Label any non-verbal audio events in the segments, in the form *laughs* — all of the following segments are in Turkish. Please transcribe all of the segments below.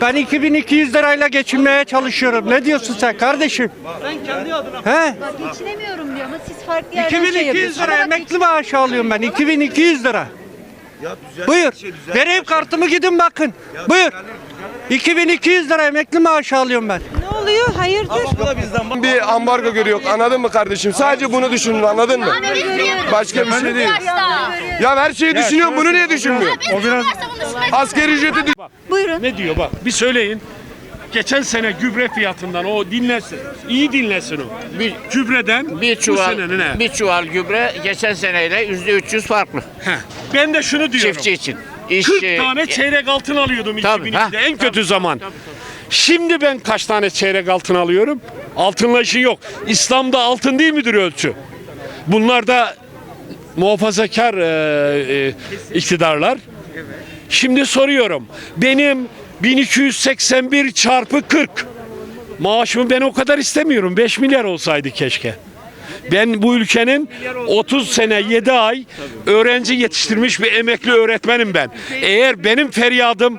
Ben 2200 lirayla geçinmeye çalışıyorum. Ne diyorsun sen kardeşim? He? Geçinemiyorum diyor ama siz farklı yerden şey 2200 yapıyorsunuz. lira Ama bak emekli maaşı alıyorum ben. 2200 lira. Buyur. Vereyim kartımı gidin bakın. Buyur. 2200 lira emekli maaşı alıyorum ben. Ne oluyor? Hayırdır? Bir ambargo görüyor anladın mı kardeşim? Sadece bunu düşünün anladın mı? Başka bir şey değil. Ya her şeyi düşünüyorum bunu niye düşünmüyor? O biraz Asgari ücreti düş- Buyurun. Ne diyor bak bir söyleyin. Geçen sene gübre fiyatından o dinlesin. İyi dinlesin o. Bir, Gübreden bir bu çuval senenin he. bir çuval gübre geçen seneyle yüzde 300 farklı Heh. Ben de şunu diyorum. çiftçi için. 40 İşçi, tane çeyrek altın alıyordum Tabii, 2002'de ha. en kötü zaman. Şimdi ben kaç tane çeyrek altın alıyorum? Altınla işi yok. İslam'da altın değil midir ölçü? Bunlar da muhafazakar e, e, iktidarlar. Şimdi soruyorum. Benim 1281 çarpı 40 maaşımı ben o kadar istemiyorum. 5 milyar olsaydı keşke. Ben bu ülkenin 30 sene 7 ay öğrenci yetiştirmiş bir emekli öğretmenim ben. Eğer benim feryadım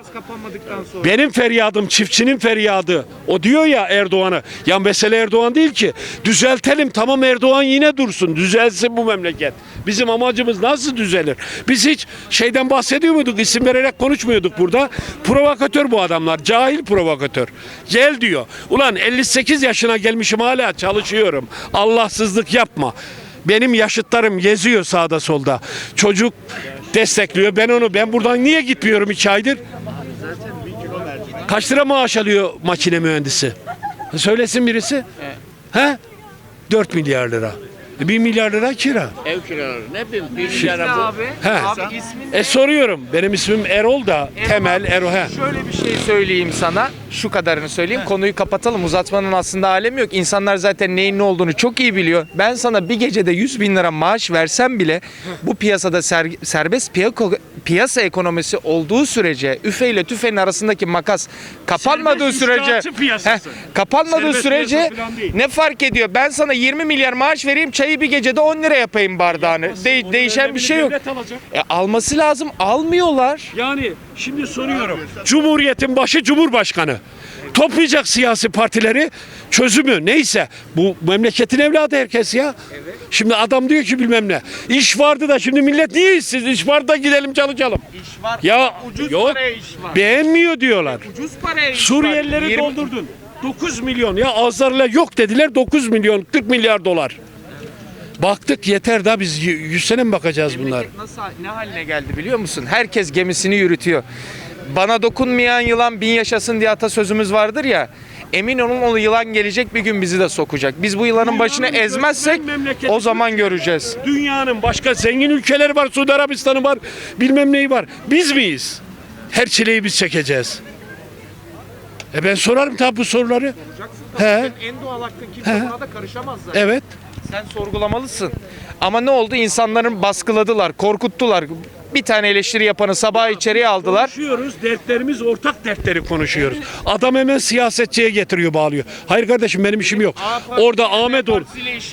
benim feryadım çiftçinin feryadı. O diyor ya Erdoğan'ı. Ya mesele Erdoğan değil ki. Düzeltelim tamam Erdoğan yine dursun. Düzelsin bu memleket. Bizim amacımız nasıl düzelir? Biz hiç şeyden bahsediyor muyduk? İsim vererek konuşmuyorduk burada. Provokatör bu adamlar. Cahil provokatör. Gel diyor. Ulan 58 yaşına gelmişim hala çalışıyorum. Allahsızlık yapma. Benim yaşıtlarım geziyor sağda solda. Çocuk destekliyor. Ben onu ben buradan niye gitmiyorum iki aydır? Kaç lira maaş alıyor makine mühendisi? Söylesin birisi. He? 4 milyar lira. 1 milyar lira kira. ev kiraları ne bileyim bir milyara bu. He. E soruyorum. Benim ismim Erol da. Temel Erol. He. Şöyle bir şey söyleyeyim sana. Şu kadarını söyleyeyim. Konuyu kapatalım. Uzatmanın aslında alemi yok. İnsanlar zaten neyin ne olduğunu çok iyi biliyor. Ben sana bir gecede 100 bin lira maaş versem bile *laughs* bu piyasada ser- serbest piyako- piyasa ekonomisi olduğu sürece üfe ile tüfeğin arasındaki makas kapanmadığı Serbest sürece piyasası. kapanmadığı Serbest sürece piyasa falan değil. ne fark ediyor? Ben sana 20 milyar maaş vereyim çayı bir gecede 10 lira yapayım bardağını. De- Onun değişen bir şey yok. devlet alacak. E, alması lazım. Almıyorlar. Yani şimdi soruyorum. Cumhuriyetin başı Cumhurbaşkanı. Toplayacak siyasi partileri çözümü neyse. Bu memleketin evladı herkes ya. Şimdi adam diyor ki bilmem ne. İş vardı da şimdi millet niye işsiz? İş vardı da gidelim çalışalım. İş var. Ya Ucuz yok paraya iş var. beğenmiyor diyorlar. Ucuz paraya iş var. Suriyelileri 20 doldurdun. 9 milyon ya azlarla yok dediler 9 milyon 40 milyar dolar. Baktık yeter da biz 100 sene mi bakacağız bunlar? Nasıl ne haline geldi biliyor musun? Herkes gemisini yürütüyor. Bana dokunmayan yılan bin yaşasın diye atasözümüz vardır ya. Emin olun o yılan gelecek bir gün bizi de sokacak. Biz bu yılanın başını Dünyanın ezmezsek göçmen memleketi o zaman göreceğiz. Dünyanın başka zengin ülkeleri var. Suudi Arabistan'ı var. Bilmem neyi var. Biz miyiz? Her çileyi biz çekeceğiz. E ben sorarım tabi bu soruları. He, En doğal hakkın kimse buna da karışamaz zaten. evet. Sen sorgulamalısın. Ama ne oldu? İnsanların baskıladılar, korkuttular. Bir tane eleştiri yapanı sabah içeriye aldılar. Konuşuyoruz. Dertlerimiz ortak dertleri konuşuyoruz. Adam hemen siyasetçiye getiriyor bağlıyor. Hayır kardeşim benim işim yok. Orada Ahmet Or.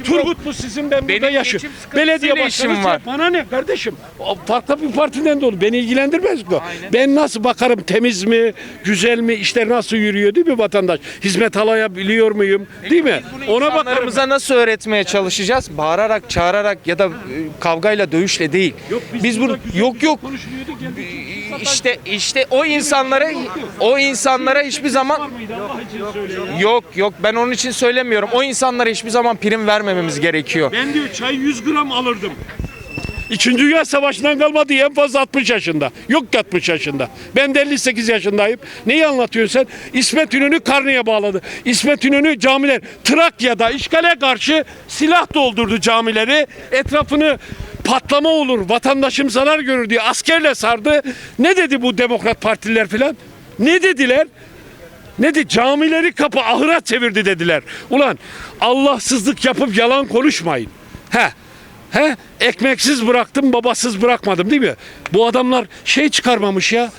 Turgut mu sizin ben burada Benim yaşıyorum. geçim sıkıntısıyla Belediye işim başkanı var. bana ne kardeşim? O Farklı bir partiden de olur. Beni ilgilendirmez bu. Ben nasıl bakarım temiz mi, güzel mi, işler nasıl yürüyor değil mi vatandaş? Hizmet alayabiliyor muyum? Değil mi? Ona bakarım. İnsanlarımıza nasıl öğretmeye çalışacağız? Bağırarak, çağırarak ya da e, kavgayla, dövüşle değil. Yok, biz bunu burada güzel yok yok konuşmuyorduk, geldik. işte işte o insanlara o insanlara hiçbir zaman yok yok ben onun için söylemiyorum. O insanlara hiçbir zaman prim vermememiz gerekiyor. Ben diyor çay 100 gram alırdım. İkinci Dünya Savaşı'ndan kalmadı en fazla 60 yaşında. Yok ki 60 yaşında. Ben de 58 yaşındayım. Neyi anlatıyorsun sen? İsmet İnönü karneye bağladı. İsmet İnönü camiler Trakya'da işgale karşı silah doldurdu camileri. Etrafını patlama olur, vatandaşım zarar görür diye askerle sardı. Ne dedi bu Demokrat Partililer filan? Ne dediler? Ne de camileri kapı ahıra çevirdi dediler. Ulan Allahsızlık yapıp yalan konuşmayın. He. He? Ekmeksiz bıraktım, babasız bırakmadım değil mi? Bu adamlar şey çıkarmamış ya.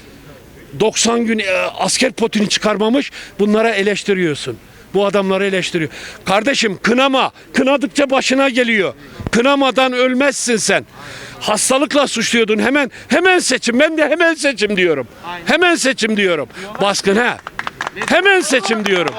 90 gün e, asker potini çıkarmamış. Bunlara eleştiriyorsun. Bu adamları eleştiriyor. Kardeşim kınama. Kınadıkça başına geliyor. Kınamadan ölmezsin sen. hastalıkla suçluyordun. Hemen hemen seçim. Ben de hemen seçim diyorum. Hemen seçim diyorum. Baskın ha. Hemen seçim diyorum.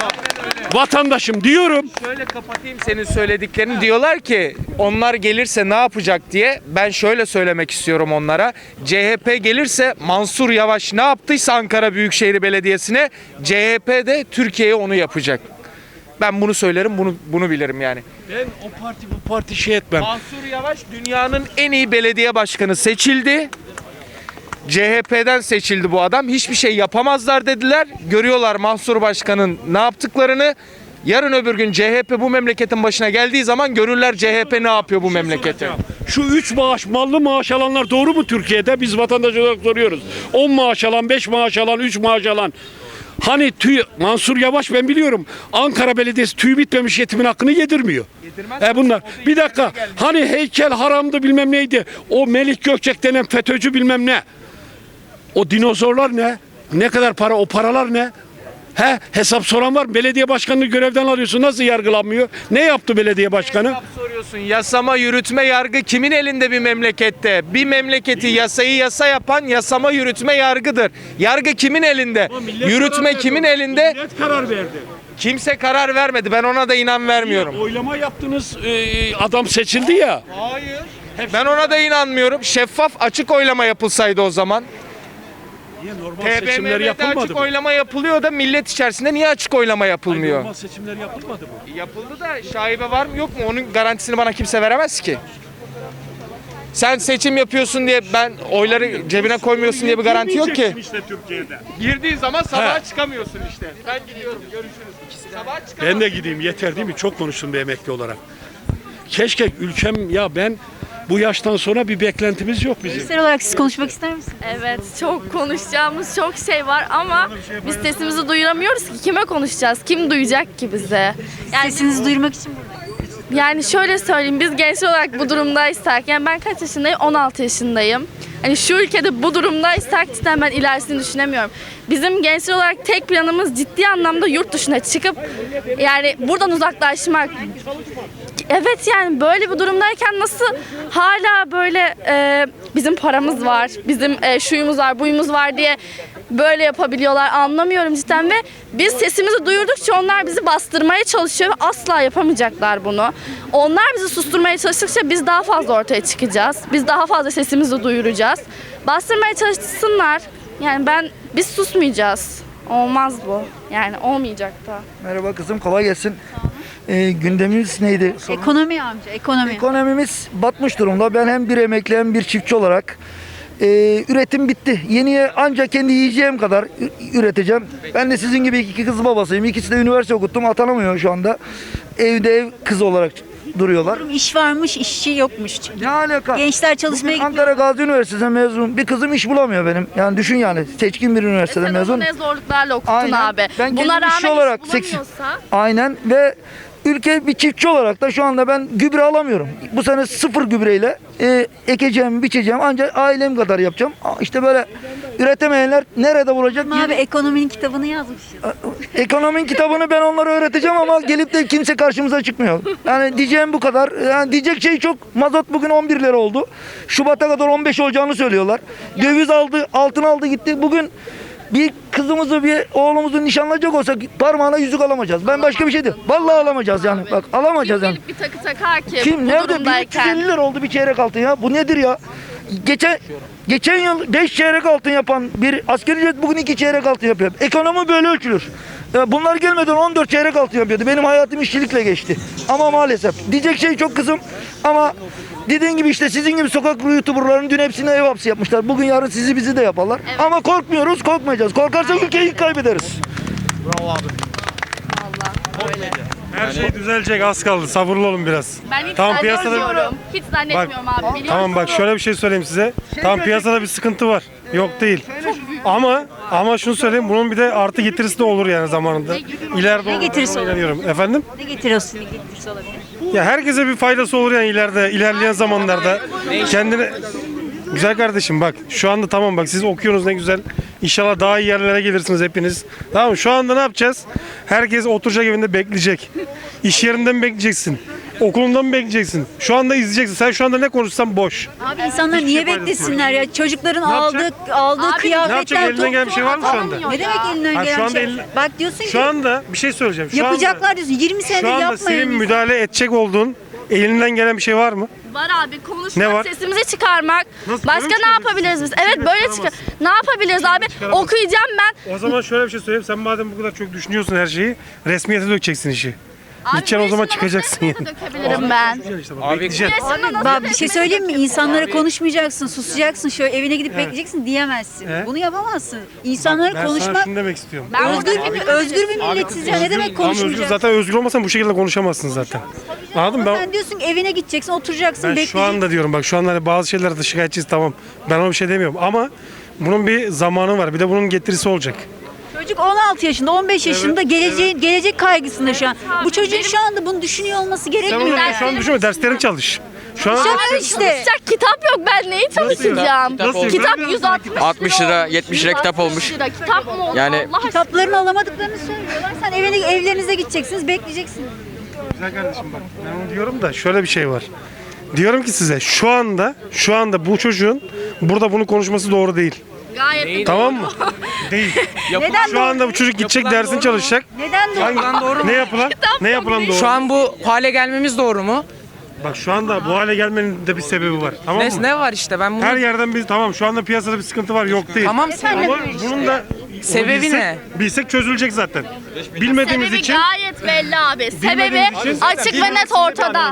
Vatandaşım diyorum. Şöyle kapatayım senin söylediklerini. Diyorlar ki onlar gelirse ne yapacak diye. Ben şöyle söylemek istiyorum onlara. CHP gelirse Mansur Yavaş ne yaptıysa Ankara Büyükşehir Belediyesi'ne CHP de Türkiye'ye onu yapacak. Ben bunu söylerim, bunu bunu bilirim yani. Ben o parti bu parti şey etmem. Mansur Yavaş dünyanın en iyi belediye başkanı seçildi. CHP'den seçildi bu adam. Hiçbir şey yapamazlar dediler. Görüyorlar Mansur Başkan'ın ne yaptıklarını. Yarın öbür gün CHP bu memleketin başına geldiği zaman görürler CHP ne yapıyor bu memlekete. Şu 3 maaş, mallı maaş alanlar doğru mu Türkiye'de? Biz vatandaş olarak soruyoruz. 10 maaş alan, 5 maaş alan, 3 maaş alan. Hani tüy, Mansur Yavaş ben biliyorum. Ankara Belediyesi tüy bitmemiş yetimin hakkını yedirmiyor. E bunlar. Bir dakika. Hani heykel haramdı bilmem neydi. O Melik Gökçek denen FETÖ'cü bilmem ne. O dinozorlar ne? Ne kadar para? O paralar ne? He hesap soran var? Belediye başkanını görevden alıyorsun. Nasıl yargılanmıyor? Ne yaptı belediye başkanı? Hesap soruyorsun. Yasama, yürütme, yargı kimin elinde bir memlekette? Bir memleketi yasayı yasa yapan yasama, yürütme, yargıdır. Yargı kimin elinde? Yürütme kimin elinde? Millet karar verdi. Kimse karar vermedi. Ben ona da inan vermiyorum. Oylama yaptınız, e, adam seçildi ya. Hayır. Ben ona da inanmıyorum. Şeffaf açık oylama yapılsaydı o zaman. Niye normal seçimler TBMM'de yapılmadı açık mı? oylama yapılıyor da millet içerisinde niye açık oylama yapılmıyor? Normal seçimler yapılmadı mı? Yapıldı da şaibe var mı yok mu? Onun garantisini bana kimse veremez ki. Sen seçim yapıyorsun diye ben oyları cebine koymuyorsun diye bir garanti yok ki. Girmeyeceksin işte Türkiye'de. Girdiğin zaman sabaha çıkamıyorsun işte. Ben gidiyorum görüşürüz. Sabaha çıkamam. Ben de gideyim yeter değil mi? Çok konuştum bir emekli olarak. Keşke ülkem ya ben bu yaştan sonra bir beklentimiz yok bizim. Kişisel olarak siz konuşmak ister misiniz? Evet çok konuşacağımız çok şey var ama biz sesimizi duyuramıyoruz ki kime konuşacağız? Kim duyacak ki bize? Yani, Sesinizi duyurmak için buradayım. yani şöyle söyleyeyim biz genç olarak bu durumdaysak yani ben kaç yaşındayım? 16 yaşındayım. Hani şu ülkede bu durumdaysak cidden ben ilerisini düşünemiyorum. Bizim gençler olarak tek planımız ciddi anlamda yurt dışına çıkıp yani buradan uzaklaşmak. Evet yani böyle bir durumdayken nasıl hala böyle e, bizim paramız var, bizim e, şuyumuz var, buyumuz var diye böyle yapabiliyorlar anlamıyorum cidden ve biz sesimizi duyurdukça onlar bizi bastırmaya çalışıyor ve asla yapamayacaklar bunu. Onlar bizi susturmaya çalıştıkça biz daha fazla ortaya çıkacağız. Biz daha fazla sesimizi duyuracağız. Bastırmaya çalışsınlar. Yani ben biz susmayacağız. Olmaz bu. Yani olmayacak da. Merhaba kızım kolay gelsin. Ee, gündemimiz neydi? Sorun. Ekonomi amca, ekonomi. Ekonomimiz batmış durumda. Ben hem bir emekli hem bir çiftçi olarak e, üretim bitti. Yeniye ancak kendi yiyeceğim kadar üreteceğim. Ben de sizin gibi iki kız babasıyım. İkisi de üniversite okuttum. Atanamıyor şu anda. Evde ev kızı olarak duruyorlar. İş varmış, işçi yokmuş. Ne alaka? Gençler çalışmaya Bugün gidiyor. Ankara Gazi Üniversitesi'nden mezun. Bir kızım iş bulamıyor benim. Yani düşün yani. Seçkin bir üniversiteden Sen mezun. ne zorluklarla okuttun Aynen. abi. Ben Buna rağmen olarak iş bulamıyorsa- Aynen ve ülke bir çiftçi olarak da şu anda ben gübre alamıyorum. Bu sene sıfır gübreyle e, ekeceğim, biçeceğim ancak ailem kadar yapacağım. İşte böyle üretemeyenler nerede bulacak? Abi ekonominin kitabını yazmışız. Ekonominin kitabını ben onlara öğreteceğim ama gelip de kimse karşımıza çıkmıyor. Yani diyeceğim bu kadar. Yani diyecek şey çok. Mazot bugün 11 lira oldu. Şubat'a kadar 15 olacağını söylüyorlar. Döviz aldı, altın aldı gitti. Bugün bir kızımızı bir oğlumuzu nişanlayacak olsak parmağına yüzük alamayacağız. Ben başka bir şey değil. Vallahi alamayacağız yani. Bak alamayacağız yani. bir takı takar ki Kim bu nerede? durumdayken? 1350 lira oldu bir çeyrek altın ya. Bu nedir ya? Geçen geçen yıl 5 çeyrek altın yapan bir asgari ücret bugün 2 çeyrek altın yapıyor. Ekonomi böyle ölçülür. Ya Bunlar gelmeden 14 çeyrek altın yapıyordu. Benim hayatım işçilikle geçti. Ama maalesef diyecek şey çok kızım ama dediğin gibi işte sizin gibi sokak youtuberların dün hepsine ev hapsi yapmışlar. Bugün yarın sizi bizi de yaparlar. Ama korkmuyoruz, korkmayacağız. Korkarsak ülkeyi kaybederiz. Her şey düzelecek az kaldı. Sabırlı olun biraz. Ben hiç Tamam, zannetmiyorum. piyasada- Hiç zannetmiyorum abi. Biliyor Tamam bak şöyle bir şey söyleyeyim size. Tam piyasada bir sıkıntı var. Yok değil. Ama ama şunu söyleyeyim bunun bir de artı getirisi de olur yani zamanında. İleride olur. getirisi olur? inanıyorum. Efendim? Ne getiriyorsun, ne getirisi olabilir? Ya herkese bir faydası olur yani ileride ilerleyen zamanlarda. Kendine Güzel kardeşim bak şu anda tamam bak siz okuyorsunuz ne güzel. İnşallah daha iyi yerlere gelirsiniz hepiniz. Tamam mı? Şu anda ne yapacağız? Herkes oturacak evinde bekleyecek. İş yerinde mi bekleyeceksin? Okulundan mı bekleyeceksin? Şu anda izleyeceksin. Sen şu anda ne konuşsan boş. Abi insanlar Hiçbir niye şey faydası beklesinler ya? Çocukların Ne aldığı yapacak? aldığı Abi, ne kıyafetler Ne yapacak? Elinden gelen bir şey var mı şu anda? Ne demek elinden Ha, şu gelen anda şey? eline- Bak diyorsun ki Şu anda bir şey söyleyeceğim. Şu yapacaklar anda, diyorsun. 20 şu senedir anda yapmayın. senin müdahale edecek olduğun elinden gelen bir şey var mı? Var abi konuşmak, Ne var? sesimizi çıkarmak. Nasıl, Başka böyle mi ne yapabiliriz biz? Evet böyle çıkar. çıkaramazsın. Ne yapabiliriz abi? çıkaramazsın. Okuyacağım ben. O zaman şöyle bir şey söyleyeyim. Sen madem bu kadar çok düşünüyorsun her şeyi, resmiyete dökeceksin işi. Abi Gideceksin o zaman çıkacaksın yani. dökebilirim ben. Abi- Bak bir şey söyleyeyim mi? İnsanlara konuşmayacaksın, susacaksın, şöyle evine gidip bekleyeceksin diyemezsin. Evet. Bunu yapamazsın. İnsanlara Ben sana konuşmak şunu demek istiyorum. Ben özgür burada- bir, özgür bir milletiz ya. Ne demek Tamam özgür, konuşmayacaksın? zaten özgür olmasan bu şekilde konuşamazsın zaten. Anladın mı? Ben, Sen diyorsun ki evine gideceksin, oturacaksın, ben bekleyeceksin. şu anda diyorum bak şu anda hani bazı şeylerde şikayetçiyiz tamam. Ben ona bir şey demiyorum ama bunun bir zamanı var. Bir de bunun getirisi olacak. Çocuk 16 yaşında, 15 yaşında geleceğin gelecek kaygısında şu an. Bu çocuğun şu anda bunu düşünüyor olması Sen gerekmiyor. onu yani. şu an düşünme derslerini çalış. Şu an Çalışamıyor işte. Çalışacak kitap yok ben neyi çalışacağım? Kitap Nasıl yok? 160 60 lira, olmuş. 70 lira kitap 160 olmuş. lira Kitap mı oldu Yani- Allah aşkına? Kitaplarını alamadıklarını söylüyorlar. Sen evine, evlerinize gideceksiniz, bekleyeceksiniz. Güzel kardeşim bak ben onu diyorum da şöyle bir şey var. Diyorum ki size şu anda şu anda bu çocuğun burada bunu konuşması doğru değil. Gayet de Tamam mı? *laughs* değil. Neden Şu doğru? anda bu çocuk gidecek dersini çalışacak. Neden doğru? Hangi, ne yapılan? *laughs* Ne yapılan doğru? Şu an bu hale gelmemiz doğru mu? Bak şu anda bu hale gelmenin de bir sebebi var. Tamam Ne, mı? ne var işte ben bunu... Her yerden biz tamam şu anda piyasada bir sıkıntı var yok değil. Tamam Ama bunun da Sebebi bilsek, ne? Bilsek çözülecek zaten. Bilmediğimiz Sebebi için gayet belli abi. Sebebi için- açık ve net ortada.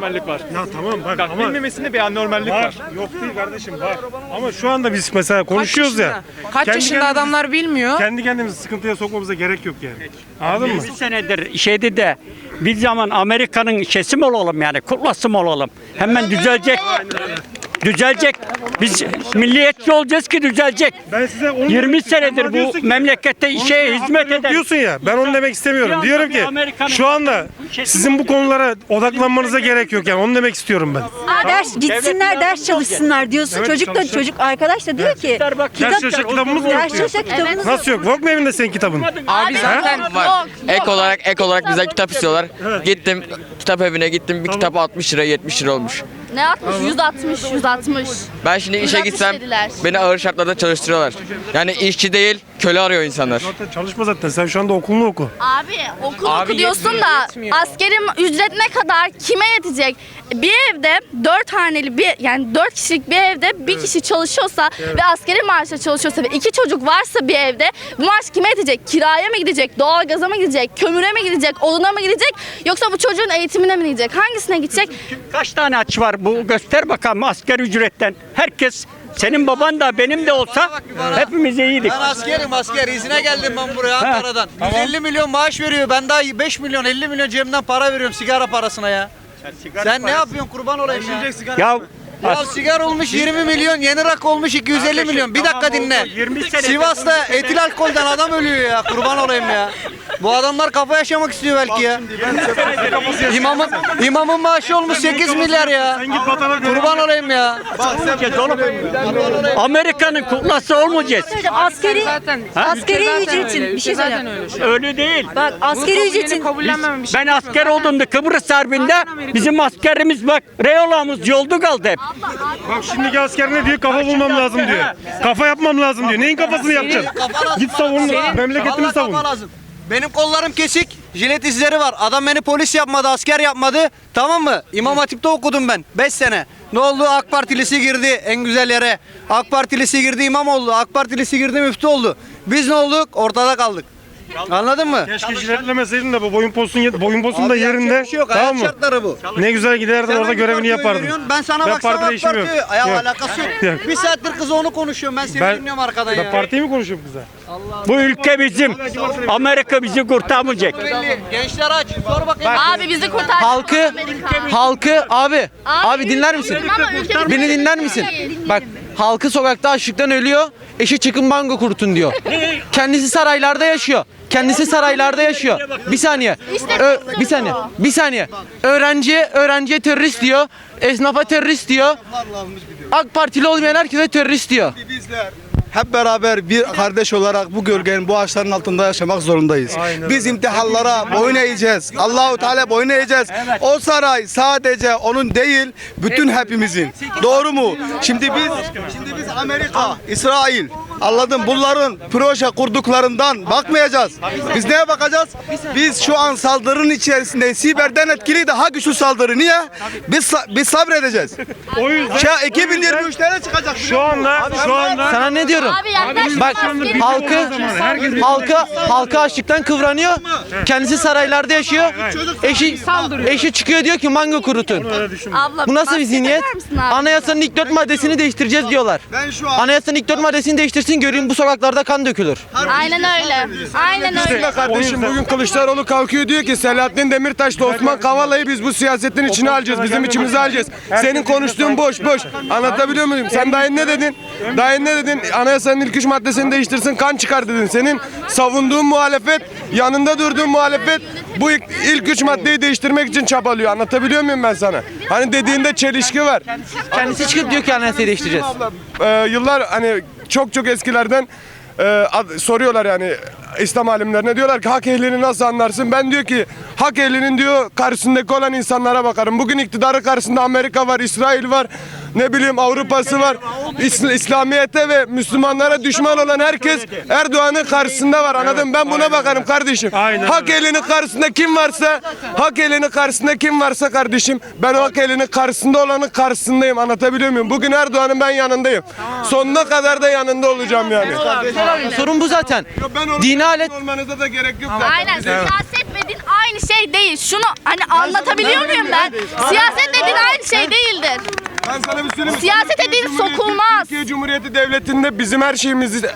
ya tamam bak ama bilmemesinde bir anormallik var. Yok değil kardeşim var. Ama şu anda biz mesela konuşuyoruz ya. Kaç Kendi yaşında kendimizi- adamlar bilmiyor. Kendi kendimizi sıkıntıya sokmamıza gerek yok yani. Anladın mı? Bir senedir şeydi de bir zaman Amerika'nın şeysi mi olalım yani kuklası mı olalım? Hemen düzelecek. Düzelecek. Biz milliyetçi olacağız ki düzelecek. Ben size onu 20 demek- sen bana senedir bu memlekette şeye hizmet eden diyorsun ya. Ben onu demek istemiyorum. Diyorum ki şu anda sizin bu konulara odaklanmanıza gerek yok yani. Onu demek istiyorum ben. Aa, ders gitsinler, ders çalışsınlar diyorsun. Evet, çocuk da çocuk arkadaş da diyor ki Ders çalışacak kitabımız mı yok ders diyor. çalışacak kitabınız Nasıl yok? Yok mu evinde senin kitabın? Abi zaten var. Ek olarak ek olarak bize kitap istiyorlar. Gittim kitap evine gittim bir kitap 60 lira 70 lira olmuş. Ne 60? 160, 160. Ben şimdi işe 160 gitsem dediler. beni ağır şartlarda çalıştırıyorlar. Yani işçi değil köle arıyor insanlar. Zaten çalışma zaten. Sen şu anda okulunu oku. Abi okul Abi oku diyorsun yetmiyor, da yetmiyor. askerin ücret ne kadar kime yetecek? Bir evde dört haneli bir yani dört kişilik bir evde bir kişi çalışıyorsa ve askeri maaşla çalışıyorsa ve iki çocuk varsa bir evde bu maaş kime yetecek? Kiraya mı gidecek? Doğalgaza mı gidecek? Kömüre mi gidecek? Oduna mı gidecek? Yoksa bu çocuğun eğitimine mi gidecek? Hangisine gidecek? kaç tane aç var bu göster bakalım asker ücretten. Herkes senin baban da benim de olsa hepimiz iyiydik. Ben askerim asker izine geldim ben buraya Ankara'dan. 150 milyon maaş veriyor. Ben daha 5 milyon 50 milyon cebimden para veriyorum sigara parasına ya. Sen ne yapıyorsun kurban olayım ya. Ya Ya sigara olmuş 20 milyon, yeni rakı olmuş 250 milyon. Bir dakika dinle. 20 senedir- Sivas'ta etil alkolden adam ölüyor ya. Kurban olayım ya. Bu adamlar kafa yaşamak istiyor belki ya. İmamın, imamın maaşı olmuş 8 milyar ya. Kurban olayım ya. Amerika'nın kuklası olmayacağız. askeri askeri ücretin bir şey söyleyeyim. Öyle değil. Bak askeri ücretin Ben asker olduğumda Kıbrıs Harbi'nde bizim askerimiz bak reyolamız yoldu kaldı hep. Bak şimdiki asker ne diyor? Kafa bulmam lazım diyor. Kafa yapmam lazım diyor. Neyin kafasını yapacaksın? Git savun. Memleketini Vallahi savun. kafa lazım. Benim kollarım kesik, jilet izleri var. Adam beni polis yapmadı, asker yapmadı. Tamam mı? İmam Hatip'te okudum ben 5 sene. Ne oldu? AK Partilisi girdi en güzel yere. AK Partilisi girdi imam oldu. AK Partilisi girdi müftü oldu. Biz ne olduk? Ortada kaldık. Anladın mı? Keşke jiletlemeseydin de bu boyun posun boyun posun da Abi yapacak yerinde. bir şey yok. Tamam mı? şartları bu. Ne güzel giderdin Sen orada görevini partiye yapardın. Ben sana Ben baksana partide AK. Parti. Ayağı Yok. alakası yok. Yok. Bir saattir kız onu konuşuyorum. Ben seni Ben- dinliyorum arkadan Ben ya. partiyi mi konuşuyorum kıza? Bu ülke bizim. Amerika bizi kurtarmayacak. Belli. Gençler aç. Sor bakayım. Abi bizi kurtar. Halkı halkı abi abi dinler misin? Beni dinler misin? Bak halkı sokakta açlıktan ölüyor. Eşi çıkın bango kurutun diyor. *laughs* Kendisi saraylarda yaşıyor. Kendisi saraylarda yaşıyor. Bir saniye. Ö- bir saniye. Bir saniye. Öğrenciye öğrenciye terörist diyor. Esnafa terörist diyor. AK Partili olmayan herkese terörist diyor. Hep beraber bir kardeş olarak bu gölgenin, bu ağaçların altında yaşamak zorundayız. Biz imtihanlara boyun eğeceğiz. Allahu Teala boyun eğeceğiz. O saray sadece onun değil, bütün hepimizin. Doğru mu? Şimdi biz şimdi biz Amerika, İsrail, anladım bunların proje kurduklarından bakmayacağız. Biz neye bakacağız? Biz şu an saldırının içerisinde siberden etkili daha güçlü saldırı. Niye? Biz sa- biz sabredeceğiz. O yüzden Şey 2023'te ne çıkacak? şu anda şu anda Sana ne diyorum? Abi yaklaş. Bak Askeri- halkı halkı halka açlıktan kıvranıyor. Kendisi saraylarda yaşıyor. Eşi eşi çıkıyor diyor ki mango kurutun. Abla, Bu nasıl bir maske zihniyet? abi? Anayasanın ilk dört maddesini değiştireceğiz diyorlar. Ben şu an Anayasanın ilk dört maddesini değiştirsin göreyim bu sokaklarda kan dökülür. Aynen öyle. Aynen öyle. Kardeşim bugün Kılıçdaroğlu kalkıyor diyor ki Selahattin Demirtaş'la Osman Kavala'yı biz bu siyasetin içine alacağız. Bizim içimize alacağız. Senin konuştuğun boş boş. Anlatabiliyor muyum? Sen daha ne dedin? Daha ne dedin? Anayasanın ilk üç maddesini değiştirsin kan çıkar dedin. Senin savunduğun muhalefet, yanında durduğun muhalefet bu ilk, ilk üç maddeyi değiştirmek için çabalıyor. Anlatabiliyor muyum ben sana? Hani dediğinde çelişki var. Kendisi çıkıp diyor ki anayasayı değiştireceğiz. Ee, yıllar hani çok çok eskilerden e, ad- soruyorlar yani İslam alimlerine diyorlar ki hak ehlini nasıl anlarsın? Ben diyor ki hak ehlinin diyor karşısındaki olan insanlara bakarım. Bugün iktidarı karşısında Amerika var, İsrail var, ne bileyim Avrupa'sı var. İsl- İslamiyete ve Müslümanlara düşman olan herkes Erdoğan'ın karşısında var. Anladın mı? Ben buna bakarım kardeşim. Hak elinin karşısında kim varsa, hak elinin karşısında kim varsa kardeşim, ben o hak elinin karşısında olanın karşısındayım. Anlatabiliyor muyum? Bugün Erdoğan'ın ben yanındayım. Sonuna kadar da yanında olacağım yani. Sorun bu zaten. Alet olmanıza da gerek yok zaten. Aynen. Siyaset ve din aynı şey değil. Şunu hani anlatabiliyor muyum ben? Siyaset ve din aynı şey değildir. Ben sana bir söyleyeyim mi? Siyasete Türkiye din Cumhuriyeti- sokulmaz. Türkiye Cumhuriyeti Devleti'nde bizim her şeyimizi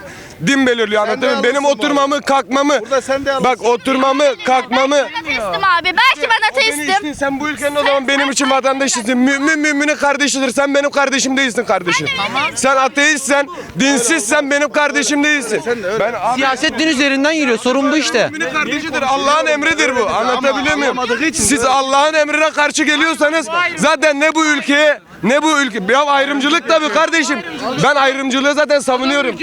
din belirliyor anlatabiliyor muyum? Benim oturmamı, kalkmamı, sen de bak oturmamı, kalkmamı, Ateistim abi. Ben Beni ateistim. sen bu ülkenin o zaman benim için vatandaşısın. Mümin müminin kardeşidir. Sen benim kardeşim değilsin kardeşim. Sen ateistsen, dinsizsen benim kardeşim değilsin. Ben abi, siyaset din üzerinden yürüyor. Sorun bu işte. müminin kardeşidir. Allah'ın emridir bu. Anlatabiliyor muyum? Siz Allah'ın emrine karşı geliyorsanız zaten ne bu ülkeye ne bu ülke ya ayrımcılık tabii kardeşim. Ben ayrımcılığı zaten savunuyorum.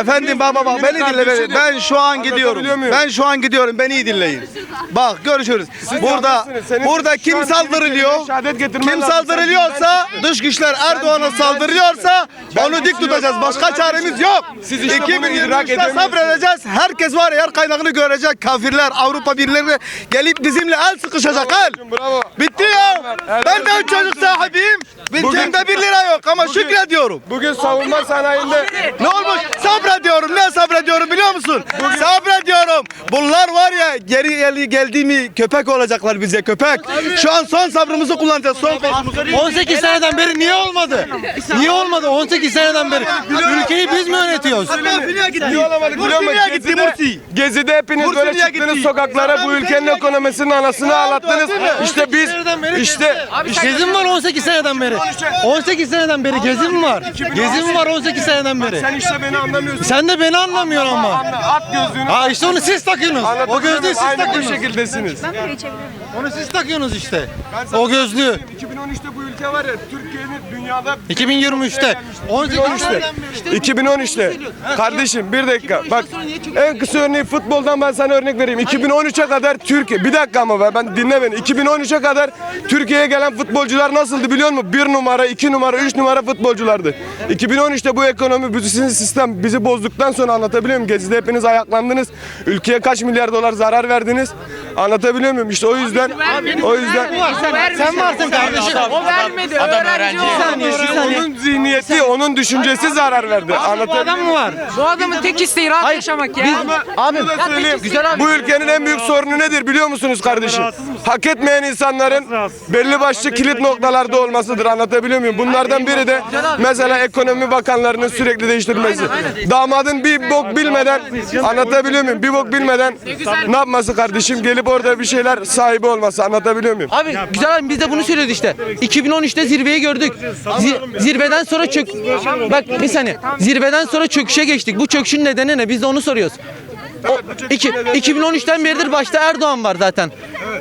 Efendim baba bak beni dinle beni. Ben şu an gidiyorum. Anlatabiliyor muyum? Ben şu an gidiyorum. Beni iyi dinleyin. Bak görüşürüz. Burada. Senin burada şu kim an saldırılıyor? şehadet getirmen Kim lazım. saldırılıyorsa dış güçler Erdoğan'a saldırıyorsa onu dik tutacağız. Başka çaremiz yok. Siz işte bunu idrak 2023'te edemiyorsunuz. sabredeceğiz. Herkes var ya yer kaynağını görecek. Kafirler, Avrupa birliği gelip bizimle el sıkışacak el. Bravo. Bitti ya. Ben de üç çocuk sahibiyim. Cebimde bir lira yok ama şükrediyorum. Bugün savunma sanayinde Ne olmuş? Sabrediyorum. Ne sabrediyorum biliyor musun? Sabrediyorum. Bunlar var ya geri gel geldi mi köpek olacaklar bize köpek. Şu an son sabrımızı kullanacağız. Son sabrımızı. 18 seneden beri niye olmadı? Niye olmadı? 18 seneden beri. Ülkeyi biz mi yönetiyoruz? Mursi'ye gitti. Mursi'ye gitti Gezi'de, Mursi. Gezi'de hepiniz böyle çıktınız sokaklara bu ülkenin ekonomisinin anasını ağlattınız. İşte biz işte Gezi mi var 18 seneden beri? 18 seneden beri gezi mi var? Gezi mi var 18 seneden beri? sen işte beni anlamıyorsun. Sen de beni anlamıyorsun ama. At gözlüğünü. Ha işte onu siz takıyorsunuz. O gözlüğü siz Aynı bu takıyorsunuz. şekildesiniz. Onu siz takıyorsunuz işte. O gözlüğü. 2013'te bu ülke var ya Türkiye'nin dünyada 2023'te. 18 2013'te. 2013'te. Kardeşim bir dakika. Bak en kısa örneği futboldan ben sana örnek vereyim. 2013'e kadar Türkiye bir dakika ama ben, ben dinle beni. 2013'e kadar Türkiye'ye gelen futbolcular nasıldı biliyor musun? Bir numara, iki numara, üç numara futbolculardı. 2013'te bu ekonomi, bu sizin sistem bizi bozduktan sonra anlatabiliyor muyum? Gezi'de hepiniz ayaklandınız. Ülkeye kaç milyar dolar zarar verdiniz? Anlatabiliyor muyum? İşte o yüzden o yüzden Sen varsın kardeşim. O vermedi. Adam öğrenci. Saniye, bir saniye. onun zihniyeti, onun düşüncesi zarar verdi. Anlatabiliyor muyum? mı var? Bu adamın tek isteği rahat yaşamak ya. Abi Bunu da söyleyeyim. güzel abi. Bu ülkenin en büyük sorunu nedir biliyor musunuz kardeşim? Hak etmeyen insanların belli başlı kilit noktalarda olmasıdır. Anlatabiliyor muyum? Bunlardan biri de mesela ekonomi bakanlarının sürekli değiştirilmesi. Damadın bir bok bilmeden anlatabiliyor muyum? Bir bok bilmeden ne yapması kardeşim? Gelip orada bir şeyler sahibi olması. Anlatabiliyor muyum? Abi güzel abi biz de bunu söylüyoruz işte. 2013'te zirveyi gördük. Zi- zirveden sonra çök... Bak bir saniye. Zirveden sonra çöküşe geçtik. Bu çöküşün nedeni ne? Biz de onu soruyoruz. O, iki, 2013'ten beridir başta Erdoğan var zaten.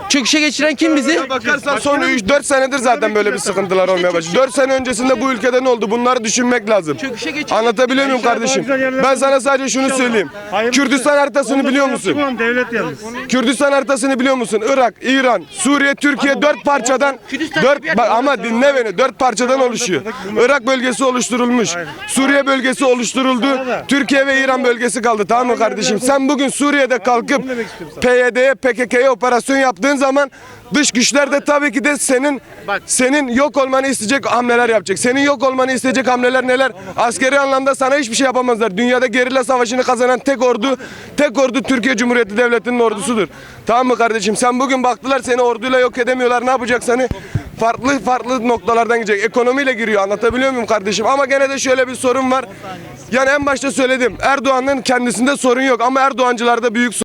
çöküşe geçiren kim bizi? Bakarsan son 3-4 senedir zaten böyle bir sıkıntılar olmaya başladı. 4 sene öncesinde bu ülkede ne oldu? Bunları düşünmek lazım. Çöküşe geçiren Anlatabiliyor muyum kardeşim? Ben sana sadece şunu söyleyeyim. Kürdistan haritasını biliyor musun? Devlet yalnız. Kürdistan haritasını biliyor musun? Irak, İran, Suriye, Türkiye dört parçadan dört bak ama dinle beni dört parçadan oluşuyor. Irak bölgesi oluşturulmuş. Suriye bölgesi oluşturuldu. Türkiye ve İran bölgesi kaldı tamam mı kardeşim? Sen bugün Suriye'de kalkıp PYD'ye, PKK'ya operasyon yaptığın zaman dış güçler de tabii ki de senin senin yok olmanı isteyecek hamleler yapacak. Senin yok olmanı isteyecek hamleler neler? Askeri anlamda sana hiçbir şey yapamazlar. Dünyada gerilla savaşını kazanan tek ordu, tek ordu Türkiye Cumhuriyeti Devleti'nin ordusudur. Tamam mı kardeşim? Sen bugün baktılar seni orduyla yok edemiyorlar. Ne yapacak seni? Farklı farklı noktalardan gidecek. Ekonomiyle giriyor. Anlatabiliyor muyum kardeşim? Ama gene de şöyle bir sorun var. Yani en başta söyledim. Erdoğan'ın kendisinde sorun yok ama Erdoğancılarda büyük sorun